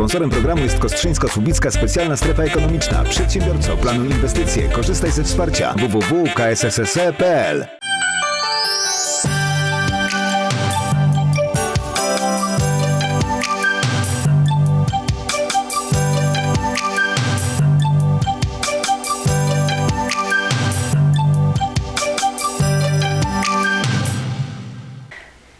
Sponsorem programu jest Kostrzyńsko-Słubicka Specjalna Strefa Ekonomiczna. Przedsiębiorco, planuj inwestycje, korzystaj ze wsparcia www.ksse.pl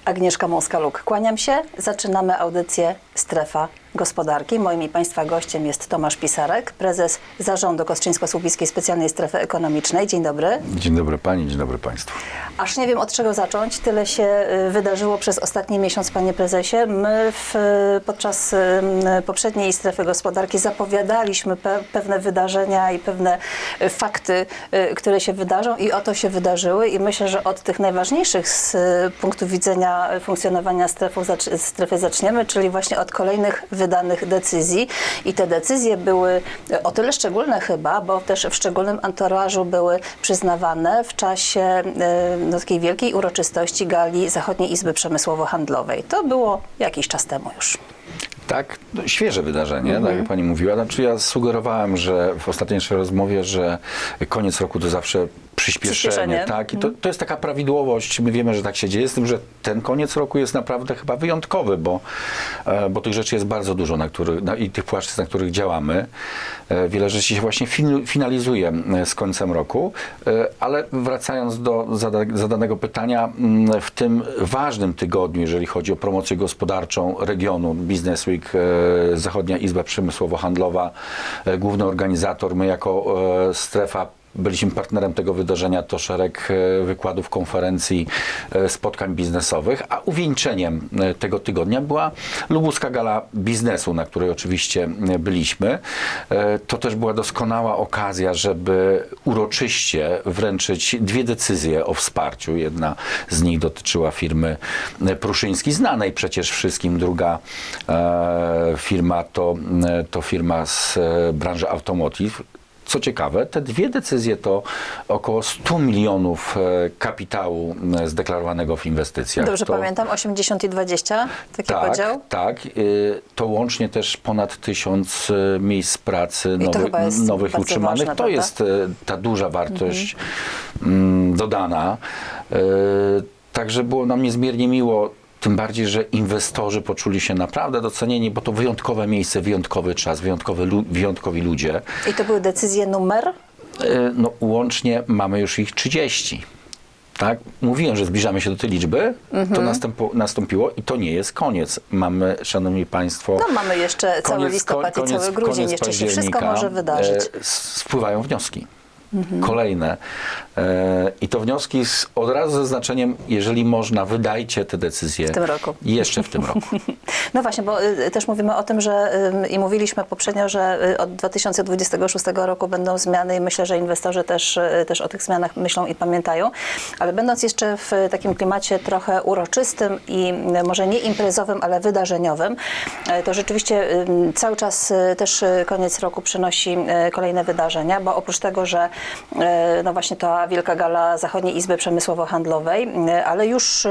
Agnieszka Mąska-Luk. Kłaniam się. Zaczynamy audycję Strefa Gospodarki. Moim i Państwa gościem jest Tomasz Pisarek, prezes Zarządu Kostrzyńsko-Słubickiej Specjalnej Strefy Ekonomicznej. Dzień dobry. Dzień dobry Pani, dzień dobry Państwu. Aż nie wiem od czego zacząć. Tyle się y, wydarzyło przez ostatni miesiąc, panie prezesie. My w, y, podczas y, poprzedniej strefy gospodarki zapowiadaliśmy pe, pewne wydarzenia i pewne fakty, które się wydarzą i oto się wydarzyły i myślę, że od tych najważniejszych z punktu widzenia funkcjonowania strefy, strefy zaczniemy, czyli właśnie od kolejnych wydanych decyzji i te decyzje były o tyle szczególne chyba, bo też w szczególnym anturażu były przyznawane w czasie y, no, takiej wielkiej uroczystości gali Zachodniej Izby Przemysłowo-Handlowej. To było jakiś czas temu już. Tak, świeże wydarzenie, Mhm. tak jak Pani mówiła. Znaczy ja sugerowałem, że w ostatniej rozmowie, że koniec roku to zawsze przyspieszenie, Przyspieszenie. tak? I to, to jest taka prawidłowość. My wiemy, że tak się dzieje, z tym, że ten koniec roku jest naprawdę chyba wyjątkowy, bo, e, bo tych rzeczy jest bardzo dużo na których, na, i tych płaszczyzn, na których działamy. E, Wiele rzeczy się właśnie fin, finalizuje z końcem roku, E, ale wracając do zada, zadanego pytania, w tym ważnym tygodniu, jeżeli chodzi o promocję gospodarczą regionu Business Week, Zachodnia Izba Przemysłowo-Handlowa, główny organizator, my jako strefa Byliśmy partnerem tego wydarzenia, to szereg e, wykładów, konferencji, e, spotkań biznesowych, a uwieńczeniem e, tego tygodnia była Lubuska Gala Biznesu, na której oczywiście byliśmy. To też była doskonała okazja, żeby uroczyście wręczyć dwie decyzje o wsparciu. Jedna z nich dotyczyła firmy Pruszyński, znanej przecież wszystkim. Druga firma to, to firma z branży automotive. Co ciekawe, te dwie decyzje to około 100 milionów e, kapitału e, zdeklarowanego w inwestycjach. Dobrze to, pamiętam, 80 i 20, taki tak, podział? tak. y, To łącznie też ponad tysiąc y, miejsc pracy nowy, nowych utrzymanych. ważne, to prawda? jest ta duża wartość mm, dodana. Także było nam niezmiernie miło. Tym bardziej, że inwestorzy poczuli się naprawdę docenieni, bo to wyjątkowe miejsce, wyjątkowy czas, wyjątkowy, wyjątkowi ludzie. I to były decyzje numer? Y, No, łącznie mamy już ich 30. Tak? Mówiłem, że zbliżamy się do tej liczby, Mhm. to nastąpiło i to nie jest koniec. Mamy, szanowni państwo, No mamy jeszcze cały koniec- listopad ko- i cały grudzień, koniec jeszcze się wszystko może wydarzyć. E, spływają wnioski. Kolejne. E, I to wnioski z, od razu ze znaczeniem, jeżeli można, wydajcie te decyzje. W tym roku. Jeszcze w tym roku. No właśnie, bo y, też mówimy o tym, że y, i mówiliśmy poprzednio, że y, od 2026 roku będą zmiany i myślę, że inwestorzy też, y, też o tych zmianach myślą i pamiętają. Ale będąc jeszcze w takim klimacie trochę uroczystym i y, może nie imprezowym, ale wydarzeniowym, y, to rzeczywiście y, cały czas y, też y, koniec roku przynosi y, kolejne wydarzenia, bo oprócz tego, że y, no właśnie ta Wielka Gala Zachodniej Izby Przemysłowo-Handlowej, y, ale już y,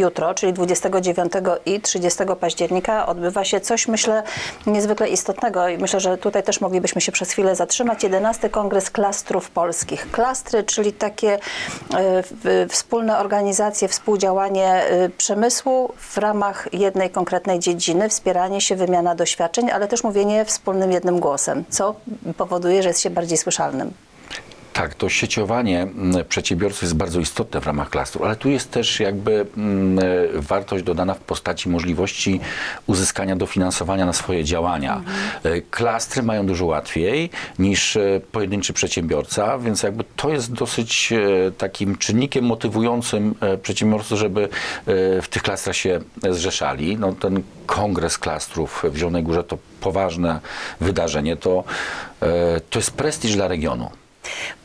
jutro, czyli 29 i 30 października odbywa się coś, myślę, niezwykle istotnego i myślę, że tutaj też moglibyśmy się przez chwilę zatrzymać. 11 Kongres Klastrów Polskich. Klastry, czyli takie wspólne organizacje, współdziałanie przemysłu w ramach jednej konkretnej dziedziny, wspieranie się, wymiana doświadczeń, ale też mówienie wspólnym jednym głosem, co powoduje, że jest się bardziej słyszalnym. Tak, to sieciowanie mm, przedsiębiorców jest bardzo istotne w ramach klastru, ale tu jest też jakby mm, e, wartość dodana w postaci możliwości uzyskania dofinansowania na swoje działania. E, Klastry mają dużo łatwiej niż e, pojedynczy przedsiębiorca, więc jakby to jest dosyć takim czynnikiem motywującym przedsiębiorców, żeby w tych klastrach się zrzeszali. No, ten kongres klastrów w Zielonej Górze to poważne wydarzenie, to, to jest prestiż dla regionu.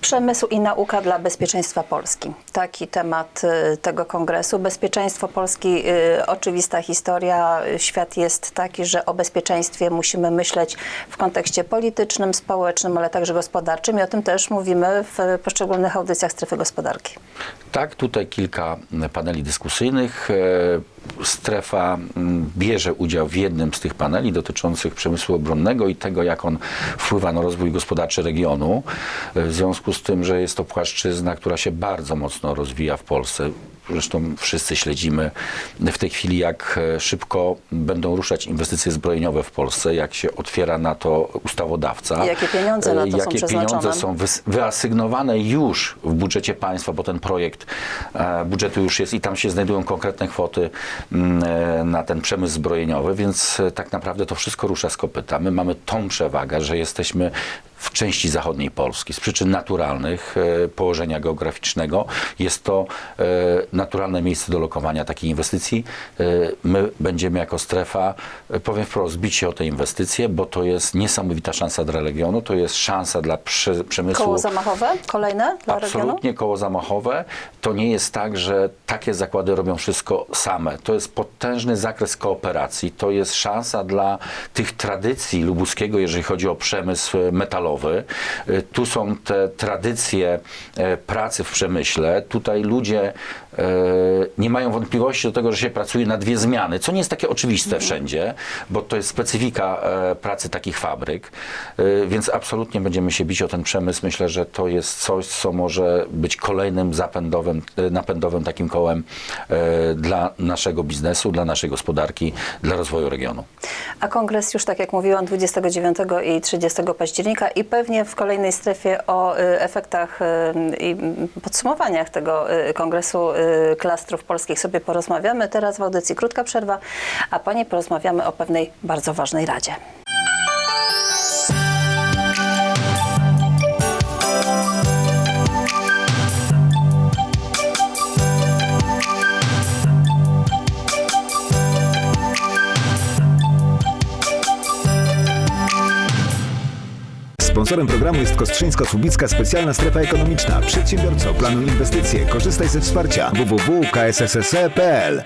Przemysł i nauka dla bezpieczeństwa Polski. Taki temat y, tego kongresu. Bezpieczeństwo Polski, y, oczywista historia. Świat jest taki, że o bezpieczeństwie musimy myśleć w kontekście politycznym, społecznym, ale także gospodarczym i o tym też mówimy w poszczególnych audycjach strefy gospodarki. Tak, tutaj kilka paneli dyskusyjnych. E, Strefa bierze udział w jednym z tych paneli dotyczących przemysłu obronnego i tego, jak on wpływa na rozwój gospodarczy regionu. W związku z tym, że jest to płaszczyzna, która się bardzo mocno rozwija w Polsce. Zresztą wszyscy śledzimy w tej chwili, jak e, szybko będą ruszać inwestycje zbrojeniowe w Polsce, jak się otwiera na to ustawodawca. I jakie pieniądze na to E, są jakie pieniądze przeznaczone. są wyasygnowane już w budżecie państwa, bo ten projekt e, budżetu już jest i tam się znajdują konkretne kwoty mm, na ten przemysł zbrojeniowy, więc tak naprawdę to wszystko rusza z kopyta. My mamy tą przewagę, że jesteśmy w części zachodniej Polski z przyczyn naturalnych, e, położenia geograficznego. Jest to e, naturalne miejsce do lokowania takiej inwestycji. E, My będziemy jako strefa, powiem wprost, bić się o te inwestycje, bo to jest niesamowita szansa dla regionu, to jest szansa dla prze- przemysłu. Koło zamachowe kolejne dla regionu? Absolutnie koło zamachowe. To nie jest tak, że takie zakłady robią wszystko same. To jest potężny zakres kooperacji. To jest szansa dla tych tradycji lubuskiego, jeżeli chodzi o przemysł e, E, Tu są te tradycje e, pracy w przemyśle. Tutaj ludzie nie mają wątpliwości do tego, że się pracuje na dwie zmiany, co nie jest takie oczywiste wszędzie, bo to jest specyfika e, pracy takich fabryk. E, Więc absolutnie będziemy się bić o ten przemysł. Myślę, że to jest coś, co może być kolejnym zapędowym, e, napędowym takim kołem e, dla naszego biznesu, dla naszej gospodarki, dla rozwoju regionu. A kongres już, tak jak mówiłam, 29 i 30 października i pewnie w kolejnej strefie o efektach i podsumowaniach tego kongresu klastrów polskich sobie porozmawiamy. Teraz w audycji krótka przerwa, a Pani porozmawiamy o pewnej bardzo ważnej radzie. Sponsorem programu jest Kostrzyńsko-Słubicka Specjalna Strefa Ekonomiczna. Przedsiębiorco, planuj inwestycje, korzystaj ze wsparcia www.kssse.pl